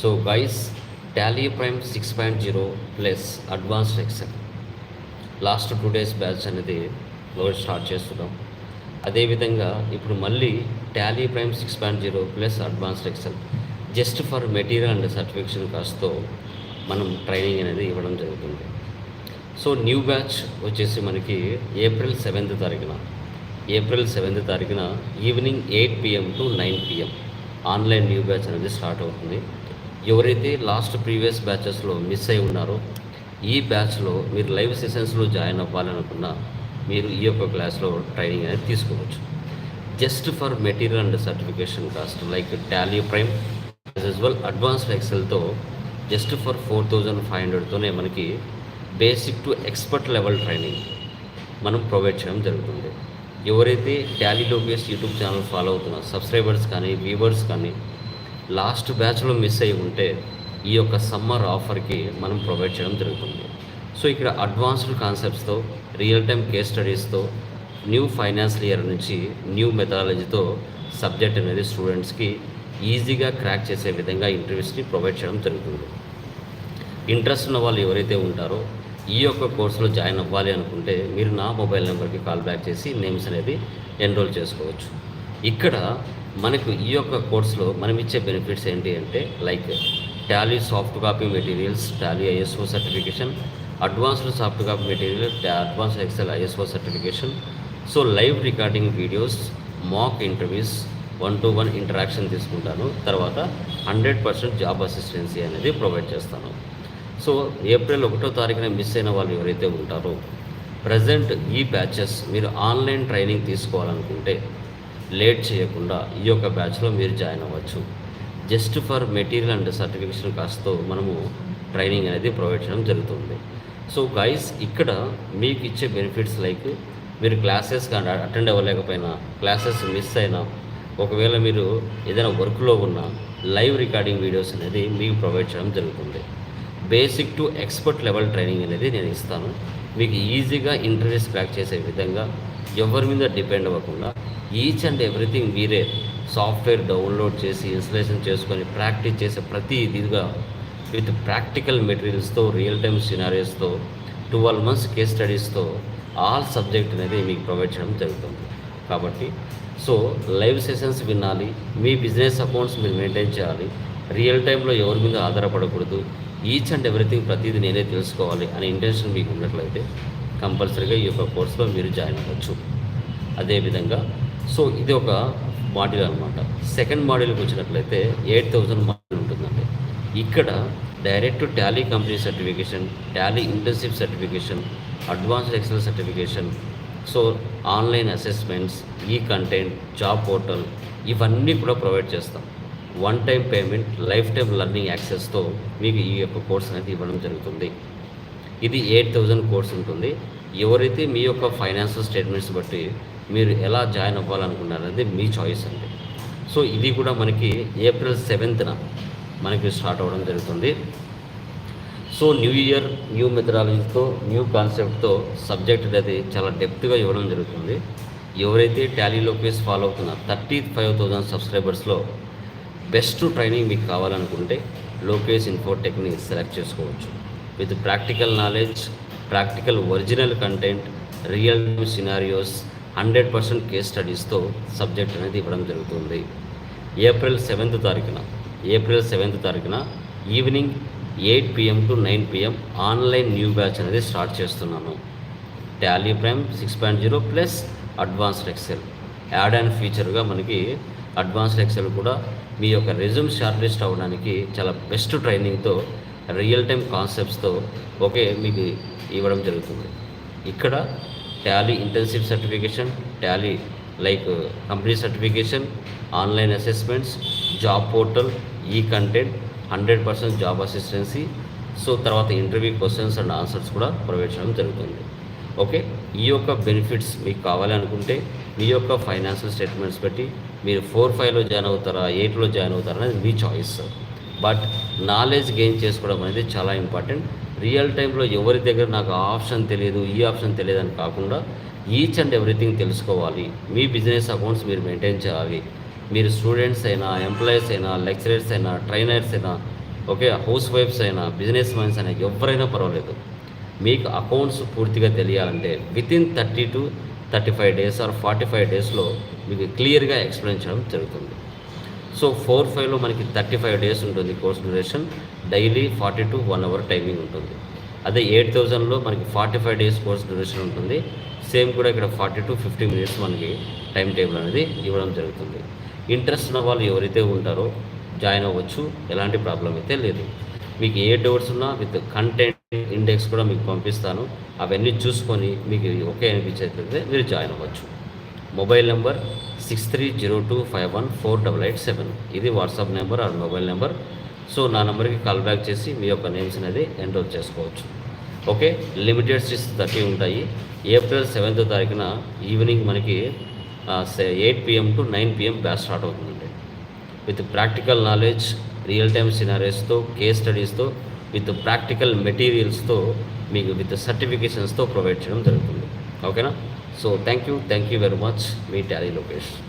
So guys Tally Prime six point zero plus advanced Excel last two days batch అనేది రోజు start చేస్తున్నాం. అదేవిధంగా ఇప్పుడు మళ్ళీ Tally Prime six point zero plus advanced Excel just for material and certification కాస్ట్తో మనం training అనేది ఇవ్వడం జరుగుతుంది. సో న్యూ బ్యాచ్ వచ్చేసి మనకి ఏప్రిల్ సెవెంత్ తారీఖున. ఏప్రిల్ సెవెంత్ తారీఖున evening eight PM to nine PM online new batch అనేది స్టార్ట్ అవుతుంది. ఎవరైతే లాస్ట్ ప్రీవియస్ బ్యాచెస్లో మిస్ అయి ఉన్నారో ఈ బ్యాచ్లో మీరు లైవ్ సెషన్స్లో జాయిన్ అవ్వాలనుకున్నా మీరు ఈ యొక్క క్లాస్లో ట్రైనింగ్ అనేది తీసుకోవచ్చు. Just for material and certification cost like Tally Prime as well advanced ఎక్సెల్తో just for four thousand five హండ్రెడ్తోనే మనకి basic to expert level training మనం ప్రొవైడ్ చేయడం జరుగుతుంది. ఎవరైతే Tally Lokesh YouTube channel follow అవుతున్న సబ్స్క్రైబర్స్ కానీ వ్యూవర్స్ కానీ లాస్ట్ బ్యాచ్లో miss అయి ఉంటే ఈ యొక్క సమ్మర్ ఆఫర్కి మనం ప్రొవైడ్ చేయడం జరుగుతుంది. సో ఇక్కడ అడ్వాన్స్డ్ కాన్సెప్ట్స్తో రియల్ టైం కేస్ స్టడీస్తో న్యూ ఫైనాన్షియల్ ఇయర్ నుంచి న్యూ మెథడాలజీతో సబ్జెక్ట్ అనేది స్టూడెంట్స్కి ఈజీగా క్రాక్ చేసే విధంగా ఇంటర్వ్యూస్ని ప్రొవైడ్ చేయడం జరుగుతుంది. ఇంట్రెస్ట్ ఉన్న వాళ్ళు ఎవరైతే ఉంటారో ఈ యొక్క కోర్సులో జాయిన్ అవ్వాలి అనుకుంటే మీరు నా మొబైల్ నెంబర్కి కాల్ బ్యాక్ చేసి నేమ్స్ అనేది ఎన్రోల్ చేసుకోవచ్చు. ఇక్కడ మనకు ఈ యొక్క కోర్సులో మనం ఇచ్చే బెనిఫిట్స్ ఏంటి అంటే like Tally soft copy materials Tally ISO certification advanced soft copy material advanced Excel ISO certification so live recording videos mock interviews one to one interaction తీసుకుంటాను. తర్వాత హండ్రెడ్ పర్సెంట్ జాబ్ అసిస్టెన్సీ అనేది provide చేస్తాను. So April ఒకటో తారీఖున miss అయిన వాళ్ళు ఎవరైతే ఉంటారో ప్రజెంట్ ఈ బ్యాచెస్ మీరు ఆన్లైన్ ట్రైనింగ్ తీసుకోవాలనుకుంటే లేట్ చేయకుండా ఈ యొక్క బ్యాచ్లో మీరు జాయిన్ అవ్వచ్చు. Just for material and certification కాస్తో మనము ట్రైనింగ్ అనేది ప్రొవైడ్ చేయడం జరుగుతుంది. సో గైస్ ఇక్కడ మీకు ఇచ్చే బెనిఫిట్స్ లైక్ మీరు క్లాసెస్ కానీ అటెండ్ అవ్వలేకపోయినా క్లాసెస్ మిస్ అయినా ఒకవేళ మీరు ఏదైనా వర్క్లో ఉన్న లైవ్ రికార్డింగ్ వీడియోస్ అనేది మీకు ప్రొవైడ్ చేయడం జరుగుతుంది. Basic to expert level training అనేది నేను ఇస్తాను. మీకు ఈజీగా ఇంటర్వ్యూస్ క్రాక్ చేసే విధంగా ఎవరి మీద డిపెండ్ అవ్వకుండా ఈచ్ అండ్ ఎవ్రీథింగ్ మీరే సాఫ్ట్వేర్ డౌన్లోడ్ చేసి ఇన్స్టలేషన్ చేసుకొని ప్రాక్టీస్ చేసే ప్రతి ఇదిగా విత్ ప్రాక్టికల్ మెటీరియల్స్తో రియల్ టైమ్ సినారియోస్తో ట్వెల్వ్ మంత్స్ కేస్ స్టడీస్తో ఆల్ సబ్జెక్ట్ అనేది మీకు ప్రొవైడ్ చేయడం జరుగుతుంది. కాబట్టి సో లైవ్ సెషన్స్ వినాలి మీ బిజినెస్ అకౌంట్స్ మీరు మెయింటైన్ చేయాలి రియల్ టైంలో ఎవరి మీద ఆధారపడకూడదు ఈచ్ అండ్ ఎవ్రీథింగ్ ప్రతిదీ నేనే తెలుసుకోవాలి అనే ఇంటెన్షన్ మీకు ఉన్నట్లయితే కంపల్సరీగా ఈ యొక్క కోర్సులో మీరు జాయిన్ అవ్వచ్చు. అదేవిధంగా సో ఇది ఒక మాడ్యూల్ అనమాట సెకండ్ మాడ్యూల్కి వచ్చినట్లయితే ఎయిట్ థౌజండ్ మాడ్యూల్ ఉంటుందండి. ఇక్కడ direct Tally company certification Tally internship certification advanced Excel certification so online assessments ఈ కంటెంట్ జాబ్ పోర్టల్ ఇవన్నీ కూడా ప్రొవైడ్ చేస్తాం. One time payment life time learning యాక్సెస్తో మీకు ఈ యొక్క కోర్స్ అనేది ఇవ్వడం జరుగుతుంది. ఇది ఎయిట్ థౌజండ్ కోర్స్ ఉంటుంది. ఎవరైతే మీ యొక్క ఫైనాన్షియల్ స్టేట్మెంట్స్ బట్టి మీరు ఎలా జాయిన్ అవ్వాలనుకున్నారనేది మీ చాయిస్ అండి. సో ఇది కూడా మనకి ఏప్రిల్ సెవెంత్న మనకి స్టార్ట్ అవ్వడం జరుగుతుంది. సో న్యూ ఇయర్ న్యూ మెథడాలజీతో న్యూ కాన్సెప్ట్తో సబ్జెక్ట్ అనేది చాలా డెప్త్గా ఇవ్వడం జరుగుతుంది. ఎవరైతే టాలీ లోకేష్ ఫాలో అవుతున్న థర్టీ ఫైవ్ థౌజండ్ సబ్స్క్రైబర్స్లో బెస్ట్ ట్రైనింగ్ మీకు కావాలనుకుంటే లోకేష్ ఇన్ఫోటెక్ని సెలెక్ట్ చేసుకోవచ్చు. With practical knowledge practical original content real scenarios hundred percent case స్టడీస్తో subject అనేది ఇవ్వడం జరుగుతుంది. ఏప్రిల్ సెవెంత్ తారీఖున ఏప్రిల్ సెవెంత్ తారీఖున evening eight PM to nine PM online new batch అనేది స్టార్ట్ చేస్తున్నాను. Tally Prime six point zero plus advanced Excel. Add on ఫీచర్గా మనకి advanced XL కూడా మీ యొక్క రెజ్యూమ్ షార్ట్ లిస్ట్ అవ్వడానికి చాలా బెస్ట్ ట్రైనింగ్తో రియల్ టైం కాన్సెప్ట్స్తో ఒకే మీకు ఇవ్వడం జరుగుతుంది. ఇక్కడ Tally internship certification Tally like company certification online assessments job portal ఈ content hundred percent job assistance so తర్వాత ఇంటర్వ్యూ క్వశ్చన్స్ అండ్ ఆన్సర్స్ కూడా ప్రొవైడ్ చేయడం జరుగుతుంది. ఓకే ఈ యొక్క బెనిఫిట్స్ మీకు కావాలనుకుంటే మీ యొక్క ఫైనాన్షియల్ స్టేట్మెంట్స్ బట్టి మీరు ఫోర్ ఫైవ్లో జాయిన్ అవుతారా ఎయిట్లో జాయిన్ అవుతారా అనేది మీ చాయిస్ బట్ నాలెడ్జ్ గెయిన్ చేసుకోవడం అనేది చాలా ఇంపార్టెంట్. రియల్ టైంలో ఎవరి దగ్గర నాకు ఆ ఆప్షన్ తెలియదు ఈ ఆప్షన్ తెలియదు అని కాకుండా ఈచ్ అండ్ ఎవ్రీథింగ్ తెలుసుకోవాలి. మీ బిజినెస్ అకౌంట్స్ మీరు మెయింటైన్ చేయాలి. మీరు స్టూడెంట్స్ అయినా ఎంప్లాయీస్ అయినా లెక్చరర్స్ అయినా ట్రైనర్స్ అయినా ఓకే హౌస్ వైఫ్స్ అయినా బిజినెస్ మ్యాన్స్ అయినా ఎవరైనా పర్వాలేదు. మీకు అకౌంట్స్ పూర్తిగా తెలియాలంటే within thirty to thirty five days or forty five డేస్లో మీకు క్లియర్గా ఎక్స్ప్లెయిన్ చేయడం జరుగుతుంది. సో ఫోర్ ఫైవ్లో మనకి థర్టీ ఫైవ్ డేస్ ఉంటుంది course duration. Daily forty to one hour timing ఉంటుంది. అదే ఎయిట్ థౌజండ్లో మనకి forty five days course duration ఉంటుంది. సేమ్ కూడా ఇక్కడ ఫార్టీ టు ఫిఫ్టీ మినిట్స్ మనకి టైం టేబుల్ అనేది ఇవ్వడం జరుగుతుంది. ఇంట్రెస్ట్ ఉన్న వాళ్ళు ఎవరైతే ఉంటారో జాయిన్ అవ్వచ్చు. ఎలాంటి ప్రాబ్లం అయితే లేదు. మీకు ఏ డౌట్స్ ఉన్నా విత్ కంటెంట్ ఇండెక్స్ కూడా మీకు పంపిస్తాను. అవన్నీ చూసుకొని మీకు ఓకే అనిపించేట్లయితే మీరు జాయిన్ అవ్వచ్చు. Mobile number six three zero two five one four double eight seven ఇది WhatsApp number or mobile number. So నా నెంబర్కి కాల్ బ్యాక్ చేసి మీ యొక్క నేమ్స్ అనేది ఎన్రోల్ చేసుకోవచ్చు. ఓకే? లిమిటెడ్ సీట్స్ థర్టీ ఉంటాయి. ఏప్రిల్ సెవెంత్ తారీఖున ఈవినింగ్ మనకి eight PM to nine PM batch start అవుతుందండి. With practical knowledge real time సినారీస్తో case స్టడీస్తో విత్ ప్రాక్టికల్ మెటీరియల్స్తో మీకు విత్ సర్టిఫికేషన్స్తో ప్రొవైడ్ చేయడం జరుగుతుంది. ఓకేనా? So thank you, thank you very much. Meet Ali Lokesh.